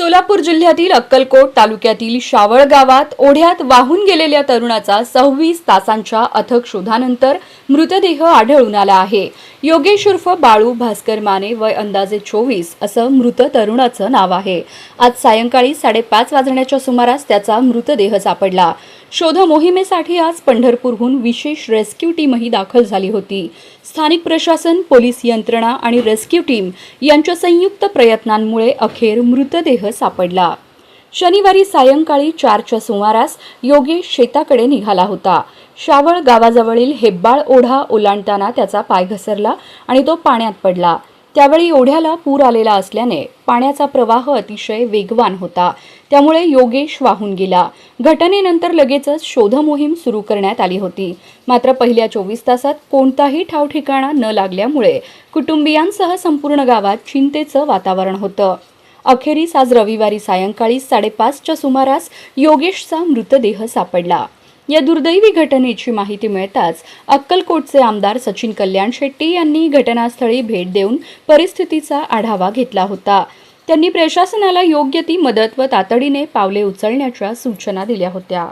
सोलापूर जिल्ह्यातील अक्कलकोट तालुक्यातील शावळ गावात ओढ्यात वाहून गेलेल्या तरुणाचा सव्वीस तासांच्या अथक शोधानंतर मृतदेह आढळून आला आहे. योगेश उर्फ बाळू भास्कर माने वय अंदाजे चोवीस असं मृत तरुणाचं नाव आहे. आज सायंकाळी साडेपाच वाजण्याच्या सुमारास त्याचा मृतदेह सापडला. शोध मोहिमेसाठी आज पंढरपूरहून विशेष रेस्क्यू टीमही दाखल झाली होती. स्थानिक प्रशासन पोलीस यंत्रणा आणि रेस्क्यू टीम यांच्या संयुक्त प्रयत्नांमुळे अखेर मृतदेह सापडला. शनिवारी सायंकाळी चारच्या सुमारास योगेश शेताकडे निघाला होता. शावळ गावाजवळील हेब्बाळ ओढा ओलांडताना त्याचा पाय घसरला आणि तो पाण्यात पडला. त्यावेळी ओढ्याला पूर आलेला असल्याने पाण्याचा प्रवाह अतिशय वेगवान होता. त्यामुळे योगेश वाहून गेला. घटनेनंतर लगेचच शोध मोहीम सुरू करण्यात आली होती. मात्र पहिल्या चोवीस तासात कोणताही ठावठिकाणा न लागल्यामुळे कुटुंबियांसह संपूर्ण गावात चिंतेचं वातावरण होतं. अखेरीस आज रविवारी सायंकाळी साडेपाचच्या सुमारास योगेशचा मृतदेह सापडला. या दुर्दैवी घटनेची माहिती मिळताच अक्कलकोटचे आमदार सचिन कल्याण शेट्टी यांनी घटनास्थळी भेट देऊन परिस्थितीचा आढावा घेतला होता. त्यांनी प्रशासनाला योग्य ती मदत व तातडीने पावले उचलण्याच्या सूचना दिल्या होत्या.